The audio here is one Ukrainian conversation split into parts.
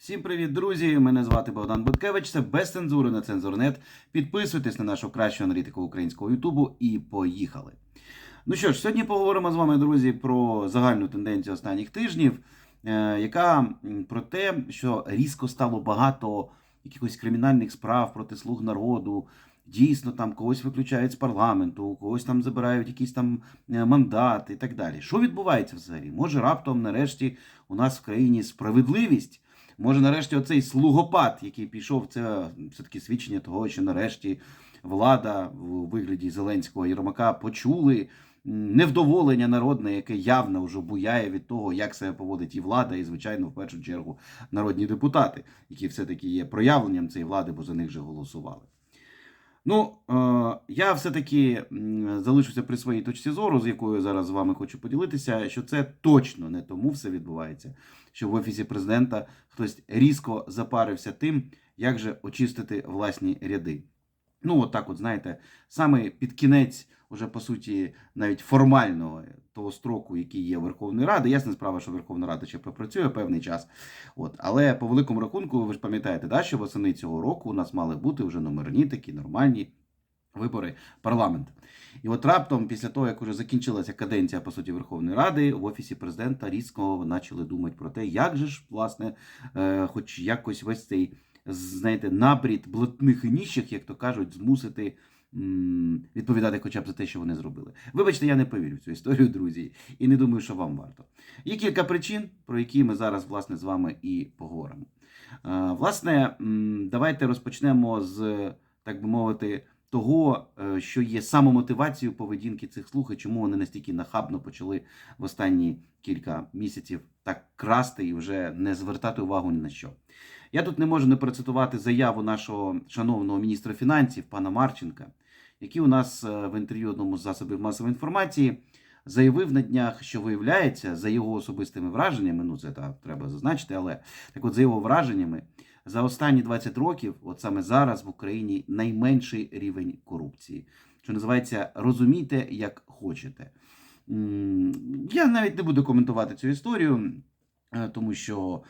Всім привіт, друзі! Мене звати Богдан Буткевич. Це без цензури на цензурнет. Підписуйтесь на нашу кращу аналітику українського Ютубу і поїхали. Ну що ж, сьогодні поговоримо з вами, друзі, про загальну тенденцію останніх тижнів, е, яка про те, що різко стало багато якихось кримінальних справ проти слуг народу. Дійсно, там когось виключають з парламенту, когось там забирають якісь там е, мандати і так далі. Що відбувається взагалі? Може, раптом, нарешті, у нас в країні справедливість? Може, нарешті, оцей слугопад, який пішов, це все-таки свідчення того, що нарешті влада в вигляді Зеленського Єрмака почули невдоволення народне, яке явно вже буяє від того, як себе поводить і влада, і, звичайно, в першу чергу народні депутати, які все-таки є проявленням цієї влади, бо за них же голосували. Ну, е, я все-таки залишуся при своїй точці зору, з якою зараз з вами хочу поділитися, що це точно не тому все відбувається, що в офісі президента хтось різко запарився тим, як же очистити власні ряди. Ну, от так, от знаєте, саме під кінець, уже по суті, навіть формального того строку, який є Верховної Ради. Ясна справа, що Верховна Рада ще попрацює певний час. От, але по великому рахунку, ви ж пам'ятаєте, да, що восени цього року у нас мали бути вже номерні такі нормальні вибори парламенту. І от раптом, після того, як вже закінчилася каденція по суті Верховної Ради, в офісі президента різко почали думати про те, як же ж власне, е, хоч якось весь цей знаєте, набрід блатних і ніщих, як то кажуть, змусити відповідати хоча б за те, що вони зробили. Вибачте, я не повірю в цю історію, друзі, і не думаю, що вам варто. Є кілька причин, про які ми зараз власне з вами і поговоримо. Е, Власне, давайте розпочнемо з, так би мовити, того, е, що є самомотивацією поведінки цих слуг, і чому вони настільки нахабно почали в останні кілька місяців так красти і вже не звертати увагу ні на що. Я тут не можу не процитувати заяву нашого шановного міністра фінансів пана Марченка, який у нас е, в інтерв'ю одному з засобів масової інформації заявив на днях, що виявляється, за його особистими враженнями, ну це так, треба зазначити, але так от за його враженнями, за останні 20 років, от саме зараз в Україні найменший рівень корупції, що називається розумійте, як хочете. Я навіть не буду коментувати цю історію. Е, Тому що,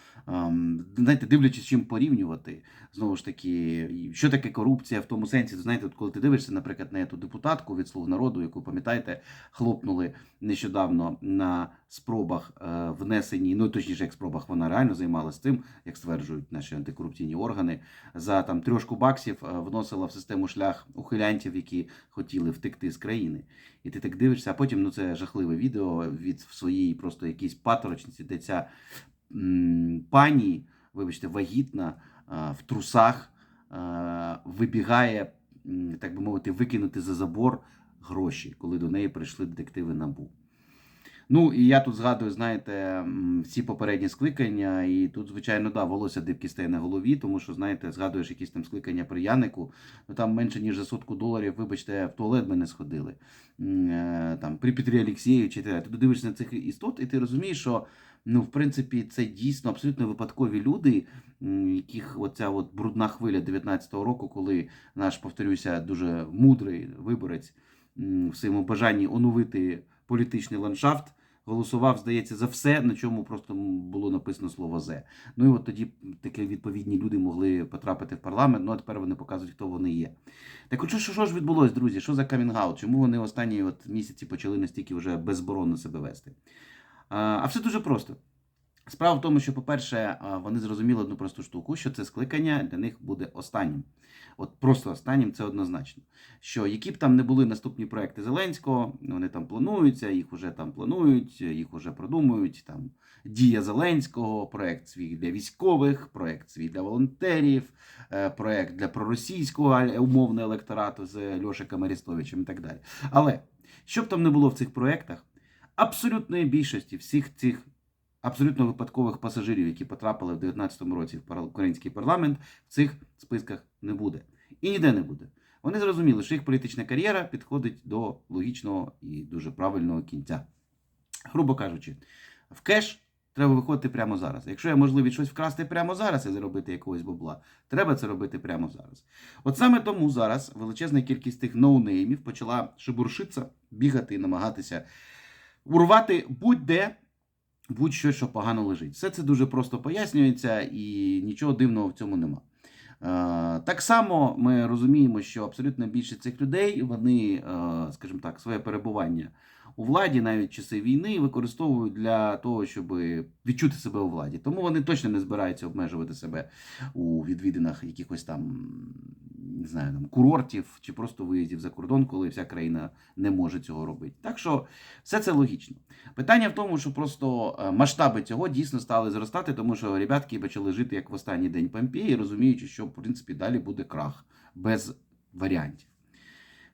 знаєте, дивлячись, чим порівнювати, знову ж таки, що таке корупція в тому сенсі, знаєте, коли ти дивишся, наприклад, на ту депутатку від слуг народу, яку пам'ятаєте, хлопнули нещодавно на спробах е, внесені, ну точніше, як спробах вона реально займалася цим, як стверджують наші антикорупційні органи, за там трьошку баксів е, вносила в систему шлях ухилянтів, які хотіли втекти з країни. І ти так дивишся, а потім ну це жахливе відео від своєї просто якійсь паторочниці, де ця м, пані, вибачте, вагітна в трусах вибігає, так би мовити, викинути за забор гроші, коли до неї прийшли детективи набу. Ну і я тут згадую, знаєте, всі попередні скликання, і тут, звичайно, да, волосся дибки стає на голові, тому що, знаєте, згадуєш якісь там скликання при Янику, ну там менше ніж за сотку доларів, вибачте, в туалет ми не сходили. Е, Там при Петрі Олексєєвичі, ти дивишся на цих істот, і ти розумієш, що ну, в принципі, це дійсно абсолютно випадкові люди, яких оця от брудна хвиля 19-го року, коли наш, повторюся, дуже мудрий виборець в своєму бажанні оновити політичний ландшафт. Голосував, здається, за все, на чому просто було написано слово «зе». Ну і от тоді такі відповідні люди могли потрапити в парламент. Ну а тепер вони показують, хто вони є. Так от що, що, ж відбулось, друзі? Що за камінгаут? Чому вони останні от місяці почали настільки вже безборонно себе вести? А все дуже просто. Справа в тому, що, по-перше, вони зрозуміли одну просту штуку, що це скликання для них буде останнім. От просто останнім це однозначно. Що які б там не були наступні проекти Зеленського, вони там плануються, їх вже там планують, їх вже продумують. Там дія Зеленського, проект свій для військових, проект свій для волонтерів, е, проект для проросійського умовного електорату з Льошиком Арістовичем і так далі. Але що б там не було в цих проектах, абсолютної більшості всіх цих абсолютно випадкових пасажирів, які потрапили в 2019 році в український парламент, в цих списках не буде. І ніде не буде. Вони зрозуміли, що їх політична кар'єра підходить до логічного і дуже правильного кінця. Грубо кажучи, в кеш треба виходити прямо зараз. Якщо є можливість щось вкрасти прямо зараз і заробити якогось бабла, треба це робити прямо зараз. От саме тому зараз величезна кількість тих ноунеймів почала шебуршитися, бігати і намагатися урвати будь-де будь-що, що погано лежить. Все це дуже просто пояснюється, і нічого дивного в цьому нема. Е, Так само ми розуміємо, що абсолютно більшість цих людей, вони, е, скажімо так, своє перебування у владі, навіть часи війни, використовують для того, щоб відчути себе у владі. Тому вони точно не збираються обмежувати себе у відвідинах якихось там, не знаю, там курортів чи просто виїздів за кордон, коли вся країна не може цього робити. Так що все це логічно. Питання в тому, що просто е, масштаби цього дійсно стали зростати, тому що ребятки почали жити як в останній день Помпеї, розуміючи, що в принципі далі буде крах без варіантів.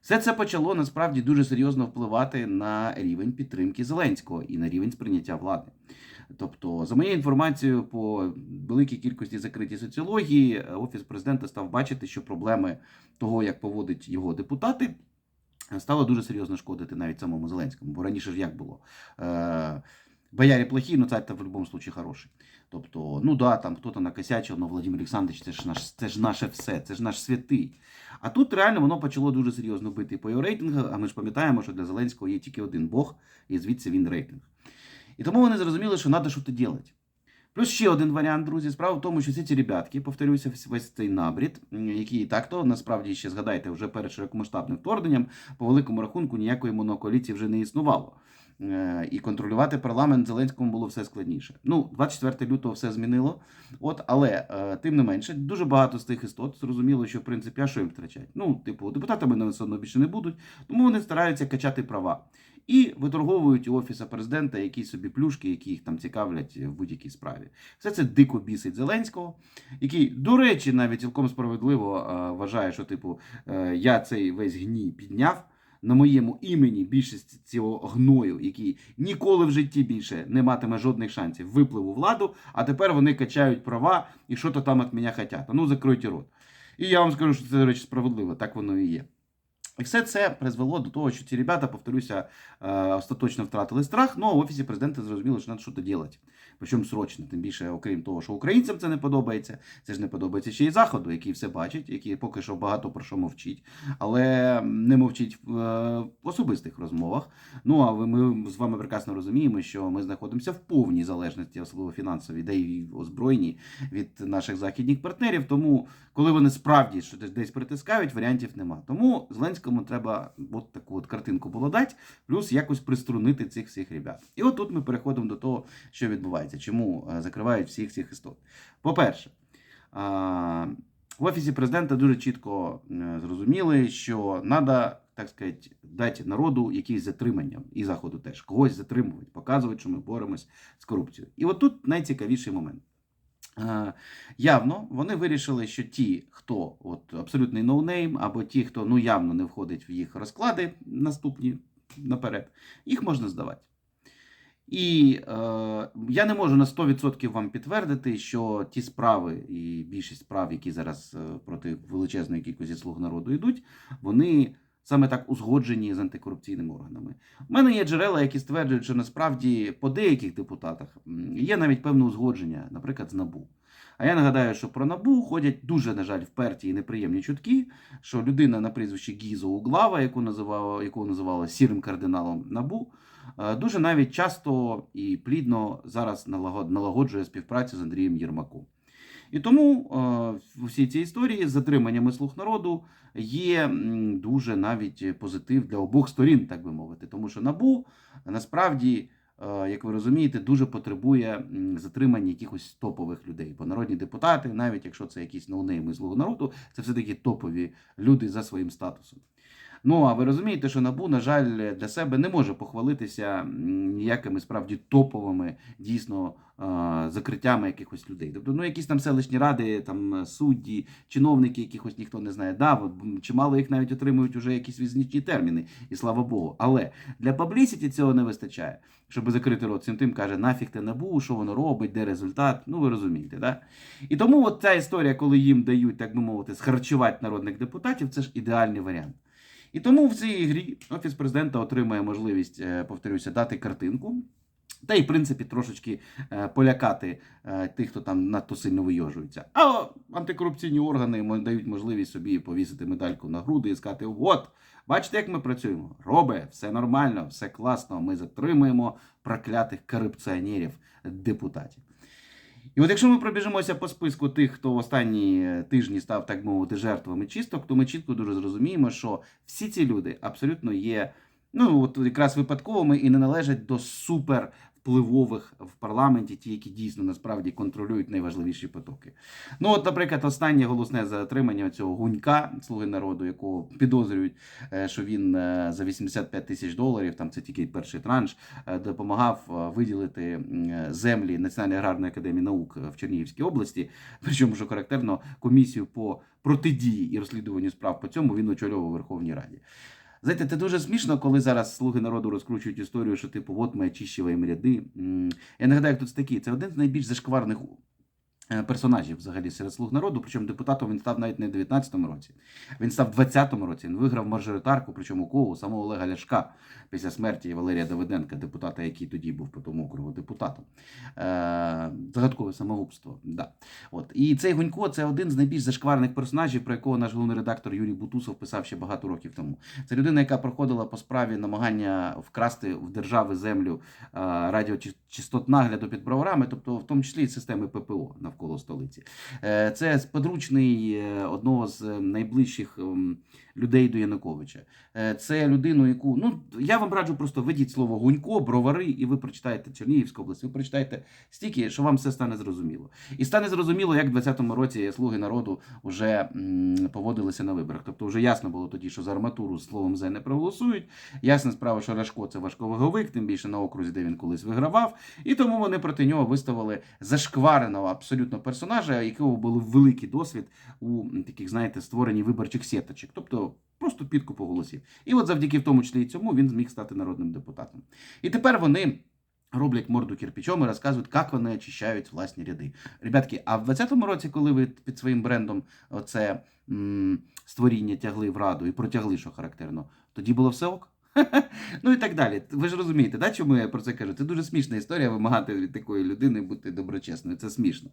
Все це почало насправді дуже серйозно впливати на рівень підтримки Зеленського і на рівень сприйняття влади. Тобто, за моєю інформацією, по великій кількості закритій соціології, офіс президента став бачити, що проблеми того, як поводить його депутати, стало дуже серйозно шкодити навіть самому Зеленському. Бо раніше ж як було? Е, Бояре плохі, но царь-то в будь-якому случае хороший. Тобто, ну да, там хто-то накосячив, але Владимир Олександрович, це ж наш, це ж наше все, це ж наш святий. А тут реально воно почало дуже серйозно бити по його рейтингу, а ми ж пам'ятаємо, що для Зеленського є тільки один Бог, і звідси він рейтинг. І тому вони зрозуміли, що треба щось робити. Плюс ще один варіант, друзі. Справа в тому, що всі ці ребятки, повторюся, весь цей набрід, який так-то насправді ще згадайте, вже перед широкомасштабним вторгненням, по великому рахунку ніякої монокоаліції вже не існувало. Е, І контролювати парламент Зеленському було все складніше. Ну, 24 лютого все змінило. От, але е, тим не менше, дуже багато з тих істот зрозуміло, що в принципі, а що їм втрачать? Ну, типу, депутатами одно більше не будуть, тому вони стараються качати права. І виторговують у офіса президента якісь собі плюшки, які їх там цікавлять в будь-якій справі. Все це дико бісить Зеленського, який, до речі, навіть цілком справедливо е, вважає, що типу е, я цей весь гній підняв. На моєму імені більшість цього гною, який ніколи в житті більше не матиме жодних шансів, виплив у владу, а тепер вони качають права і що то там від мене хотять. Ну закройте рот. І я вам скажу, що це, до речі, справедливо, так воно і є. І все це призвело до того, що ці ребята, повторюся, е, остаточно втратили страх, ну а в офісі президента зрозуміло, що треба щось робити. Причому срочно, тим більше, окрім того, що українцям це не подобається, це ж не подобається ще й заходу, який все бачить, який поки що багато про що мовчить, але не мовчить в е, особистих розмовах. Ну а ми з вами прекрасно розуміємо, що ми знаходимося в повній залежності, особливо фінансовій, де й озброєні від наших західних партнерів. Тому, коли вони справді що десь- притискають, варіантів нема. Тому Зеленському треба от таку от картинку було дати, плюс якось приструнити цих всіх ребят. І от тут ми переходимо до того, що відбувається, чому е, закривають всіх цих істот. По-перше, в офісі президента дуже чітко зрозуміли, що треба, так сказати, дати народу якісь затримання і заходу теж когось затримувати, показувати, що ми боремось з корупцією. І от тут найцікавіший момент. Е, Явно вони вирішили, що ті, хто от абсолютний ноунейм, або ті, хто ну явно не входить в їх розклади наступні наперед, їх можна здавати. І е, я не можу на 100% вам підтвердити, що ті справи і більшість справ, які зараз е, проти величезної кількості слуг народу йдуть, вони саме так узгоджені з антикорупційними органами. У мене є джерела, які стверджують, що насправді по деяких депутатах є навіть певне узгодження, наприклад, з НАБУ. А я нагадаю, що про НАБУ ходять дуже, на жаль, вперті і неприємні чутки, що людина на прізвищі Гізо Углава, яку називала, яку називала сірим кардиналом НАБУ, е, дуже навіть часто і плідно зараз налагод- налагоджує співпрацю з Андрієм Єрмаком. І тому е, в усій цій історії з затриманнями слуг народу є дуже навіть позитив для обох сторін, так би мовити. Тому що НАБУ насправді, е, як ви розумієте, дуже потребує затримання якихось топових людей. Бо народні депутати, навіть якщо це якісь ноунейми слуги народу, це все-таки топові люди за своїм статусом. Ну, а ви розумієте, що НАБУ, на жаль, для себе не може похвалитися ніякими справді топовими дійсно закриттями якихось людей. Тобто, ну, якісь там селищні ради, там судді, чиновники, якихось ніхто не знає. Да, чимало їх навіть отримують уже якісь визначні терміни, і слава Богу. Але для паблісіті цього не вистачає. Щоб закрити рот цим тим, каже, нафіг те набу, що воно робить, де результат. Ну, ви розумієте, да? І тому от ця історія, коли їм дають, так би мовити, схарчувати народних депутатів, це ж ідеальний варіант. І тому в цій грі офіс президента отримає можливість, е, повторюся, дати картинку Та й, в принципі, трошечки е, полякати е, тих, хто там надто сильно вийожується. А антикорупційні органи дають можливість собі повісити медальку на груди і сказати: от, бачите, як ми працюємо? Робе, все нормально, все класно. Ми затримуємо проклятих корупціонерів, депутатів. І от якщо ми пробіжимося по списку тих, хто в останні тижні став, так мовити, жертвами чисток, то ми чітко дуже зрозуміємо, що всі ці люди абсолютно є ну от якраз випадковими і не належать до супер впливових в парламенті, ті, які дійсно насправді контролюють найважливіші потоки. Ну, от, наприклад, останнє голосне затримання цього гунька слуги народу, якого підозрюють, е, що він е, за 85 тисяч доларів, там це тільки перший транш, е, допомагав виділити землі Національної аграрної академії наук в Чернігівській області. Причому, що характерно, комісію по протидії і розслідуванню справ по цьому він очолював у Верховній Раді. Знаєте, це дуже смішно, коли зараз слуги народу розкручують історію, що типу, от ми очищуємо ряди. Я нагадаю, хто це такий. Це один з найбільш зашкварних персонажів взагалі серед слуг народу. Причому депутатом він став навіть не в 19-му році. Він став в 20-му році. Він виграв мажоритарку, причому кого самого Олега Ляшка після смерті Валерія Давиденка, депутата, який тоді був по тому округу депутатом. Е, загадкове самогубство. Да. От. І цей Гунько це один з найбільш зашкварних персонажів, про якого наш головний редактор Юрій Бутусов писав ще багато років тому. Це людина, яка проходила по справі намагання вкрасти в держави землю е, радіочастот нагляду під броварами, тобто в тому числі і системи ППО навколо столиці. Е, Це подручний е, одного з найближчих ем, людей до Януковича. Е, Це людину, яку ну я вам раджу просто введіть слово гунько, бровари, і ви прочитаєте Чернігівську область, ви прочитаєте стільки, що вам все стане зрозуміло. І стане зрозуміло, як в 20-му році слуги народу вже поводилися на виборах. Тобто, вже ясно було тоді, що за арматуру з словом «зе» не проголосують. Ясна справа, що Ляшко це важковаговик, тим більше на окрузі, де він колись вигравав. І тому вони проти нього виставили зашквареного абсолютно персонажа, якого був великий досвід у таких, знаєте, створенні виборчих сіточок. Тобто просто підкупу голосів. І от завдяки в тому числі і цьому він зміг стати народним депутатом. І тепер вони. Роблять морду кирпичом і розказують, як вони очищають власні ряди. Ребятки, а в 20-му році, коли ви під своїм брендом оце м, створіння тягли в раду і протягли, що характерно, тоді було все ок. Ну і так далі. Ви ж розумієте, да, чому я про це кажу? Це дуже смішна історія вимагати від такої людини бути доброчесною. Це смішно.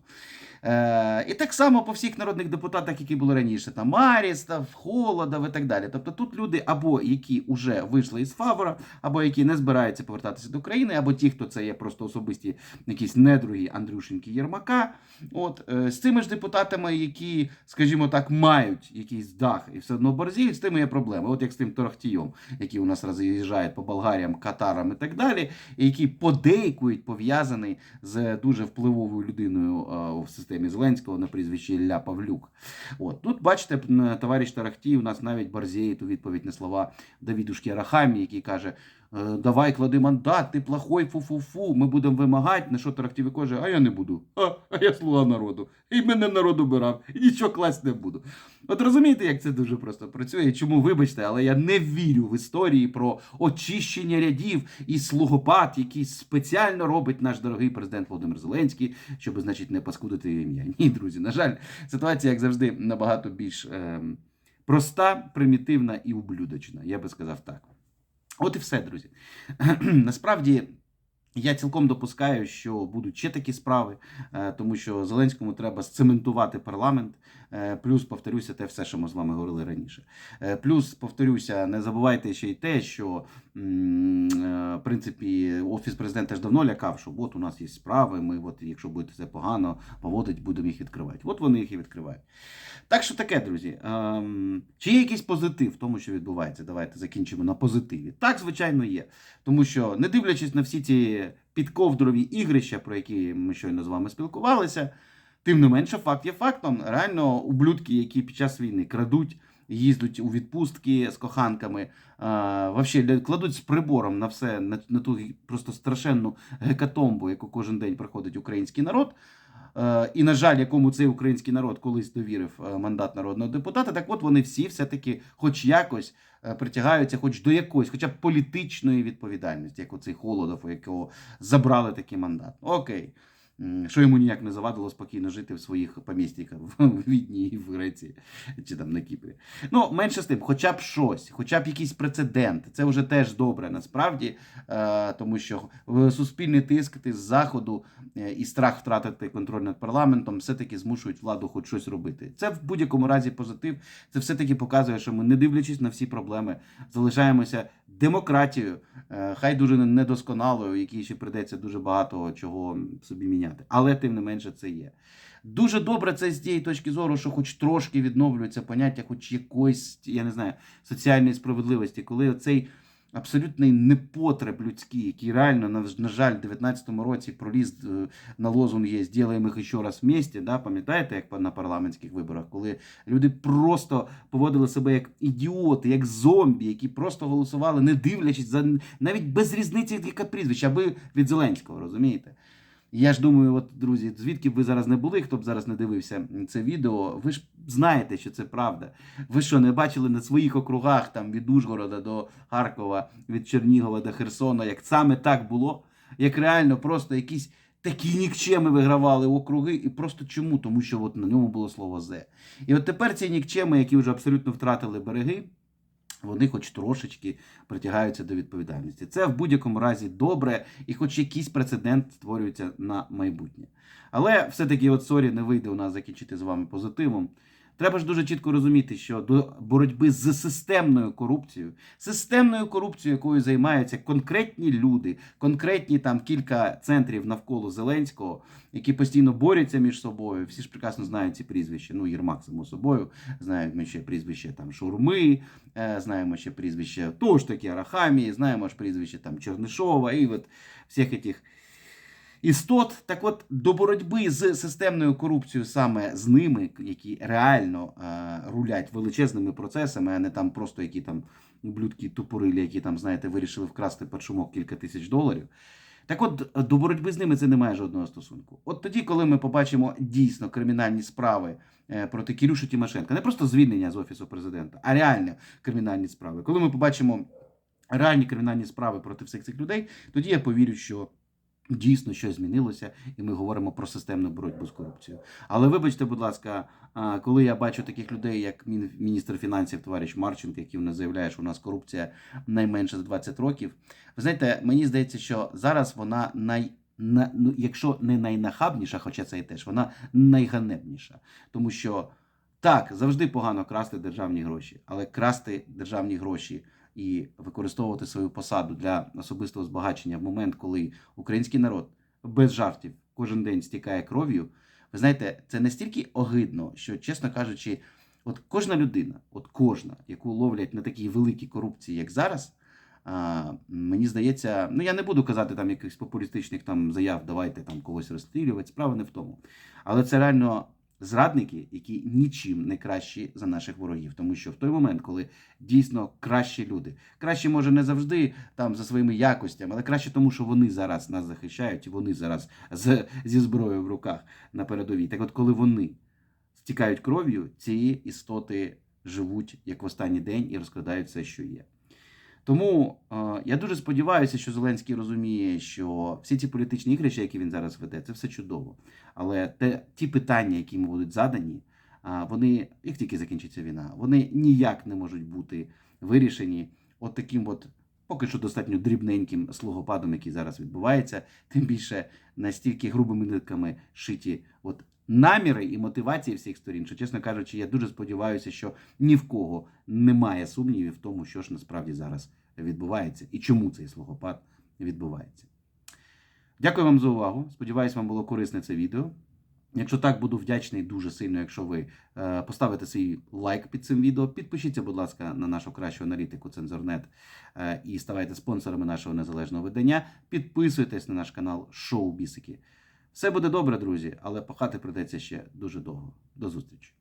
Е, і так само по всіх народних депутатах, які були раніше, там Арістов, Холодов і так далі. Тобто тут люди або які вже вийшли із фавора, або які не збираються повертатися до країни, або ті, хто це є просто особисті якісь недругі Андрюшеньки Єрмака. От е, з цими ж депутатами, які, скажімо так, мають якийсь дах і все одно борзіють, з тими є проблеми. От як з тим Торохтієм, який у нас роз'їжджають по Болгаріям, Катарам і так далі, і який подейкують пов'язаний з дуже впливовою людиною е, в системі Зеленського на прізвище Ілля Павлюк. От тут бачите, товариш Тарахтій у нас навіть барзіє ту відповідь на слова Давідушки Рахамі, який каже. «Е, Давай клади мандат, ти плохой, фу-фу-фу, ми будемо вимагати. На що Тарахтєві каже, а я не буду. А, а я слуга народу. І мене народ обирав, і нічого класть не буду. От розумієте, як це дуже просто працює? Чому, вибачте, але я не вірю в історії про очищення рядів і слугопад, який спеціально робить наш дорогий президент Володимир Зеленський, щоб, значить, не паскудити ім'я. Ні, друзі, на жаль, ситуація, як завжди, набагато більш ем, проста, примітивна і ублюдочна. Я би сказав так. От і все, друзі. Насправді. Я цілком допускаю, що будуть ще такі справи, е, тому що Зеленському треба сцементувати парламент. Е, Плюс повторюся те все, що ми з вами говорили раніше. Е, Плюс повторюся, не забувайте ще й те, що в принципі офіс президента ж давно лякав, що от у нас є справи. Ми, от якщо будете це погано поводити, будемо їх відкривати. От вони їх і відкривають. Так що таке, друзі. Ем, чи є якийсь позитив в тому, що відбувається? Давайте закінчимо на позитиві. Так, звичайно, є. Тому що, не дивлячись на всі ці підковдрові ігрища, про які ми щойно з вами спілкувалися, тим не менше, факт є фактом. Реально, ублюдки, які під час війни крадуть, їздять у відпустки з коханками, а, вообще кладуть з прибором на все, на, на ту просто страшенну гекатомбу, яку кожен день проходить український народ. Е, І, на жаль, якому цей український народ колись довірив е, мандат народного депутата, так от вони всі все-таки, хоч якось, е, притягаються, хоч до якоїсь, хоча б політичної відповідальності, як оцей Холодов, у якого забрали такий мандат. Окей. Що йому ніяк не завадило спокійно жити в своїх помістіках в Відні і в Греції чи там на Кіпрі. Ну, менше з тим, хоча б щось, хоча б якийсь прецедент. Це вже теж добре насправді, е, тому що е, суспільний тиск ти з заходу е, і страх втратити контроль над парламентом все-таки змушують владу хоч щось робити. Це в будь-якому разі позитив. Це все-таки показує, що ми, не дивлячись на всі проблеми, залишаємося демократією, хай дуже недосконалою, якій ще придеться дуже багато чого собі міняти. Але тим не менше це є. Дуже добре це з тієї точки зору, що хоч трошки відновлюється поняття, хоч якоїсь, я не знаю, соціальної справедливості, коли цей абсолютний непотреб людський, який реально, на, жаль, в 19-му році проліз е, на лозунги «Зділаємо їх ще раз вместе», да, пам'ятаєте, як на парламентських виборах, коли люди просто поводили себе як ідіоти, як зомбі, які просто голосували, не дивлячись за навіть без різниці, яке прізвище, аби від Зеленського, розумієте? Я ж думаю, от друзі, звідки б ви зараз не були, хто б зараз не дивився це відео, ви ж знаєте, що це правда. Ви що не бачили на своїх округах там від Ужгорода до Харкова, від Чернігова до Херсона, як саме так було, як реально просто якісь такі нікчеми вигравали округи, і просто чому? Тому що от на ньому було слово зе. І от тепер ці нікчеми, які вже абсолютно втратили береги. Вони хоч трошечки притягаються до відповідальності. Це в будь-якому разі добре, і хоч якийсь прецедент створюється на майбутнє. Але все-таки, от сорі, не вийде у нас закінчити з вами позитивом. Треба ж дуже чітко розуміти, що до боротьби з системною корупцією, системною корупцією, якою займаються конкретні люди, конкретні там кілька центрів навколо Зеленського, які постійно борються між собою. Всі ж прекрасно знають ці прізвища. Ну, Єрмак, само собою, знаємо ще прізвище там Шурми, е, знаємо ще прізвище того ж таки Арахамії, знаємо ж прізвище там Чернишова і от всіх этих істот. Так от до боротьби з системною корупцією саме з ними, які реально е, рулять величезними процесами, а не там просто які там блюдки тупорилі, які там, знаєте, вирішили вкрасти під шумок кілька тисяч доларів. Так от до боротьби з ними це не має жодного стосунку. От тоді, коли ми побачимо дійсно кримінальні справи е, проти Кірюші Тимошенка, не просто звільнення з офісу президента, а реальні кримінальні справи. Коли ми побачимо реальні кримінальні справи проти всіх цих людей, тоді я повірю, що. Дійсно, щось змінилося, і ми говоримо про системну боротьбу з корупцією. Але вибачте, будь ласка, коли я бачу таких людей, як міністр фінансів, товариш Марченко, який в нас заявляє, що у нас корупція найменше за 20 років. Ви знаєте, мені здається, що зараз вона най. На, ну, якщо не найнахабніша, хоча це і теж, вона найганебніша. Тому що так, завжди погано красти державні гроші, але красти державні гроші і використовувати свою посаду для особистого збагачення в момент, коли український народ без жартів кожен день стікає кров'ю. Ви знаєте, це настільки огидно, що, чесно кажучи, от кожна людина, от кожна, яку ловлять на такій великій корупції, як зараз. А, мені здається, ну я не буду казати там якихось популістичних там заяв, давайте там когось розстрілювати. Справа не в тому. Але це реально зрадники, які нічим не кращі за наших ворогів. Тому що в той момент, коли дійсно кращі люди, кращі може не завжди там за своїми якостями, але краще тому, що вони зараз нас захищають, і вони зараз з, зі зброєю в руках на передовій. Так от, коли вони стікають кров'ю, ці істоти живуть як в останній день і розкрадають все, що є. Тому е, я дуже сподіваюся, що Зеленський розуміє, що всі ці політичні ігрища, які він зараз веде, це все чудово. Але те, ті питання, які йому будуть задані, а, вони, як тільки закінчиться війна, вони ніяк не можуть бути вирішені от таким от. Поки що достатньо дрібненьким слугопадом, який зараз відбувається, тим більше настільки грубими нитками шиті от наміри і мотивації всіх сторін, що, чесно кажучи, я дуже сподіваюся, що ні в кого немає сумнівів в тому, що ж насправді зараз відбувається і чому цей слугопад відбувається. Дякую вам за увагу. Сподіваюсь, вам було корисне це відео. Якщо так, буду вдячний дуже сильно, якщо ви е, поставите свій лайк під цим відео. Підпишіться, будь ласка, на нашу кращу аналітику Цензорнет е, і ставайте спонсорами нашого незалежного видання. Підписуйтесь на наш канал Шоу Бісики. Все буде добре, друзі, але пахати придеться ще дуже довго. До зустрічі!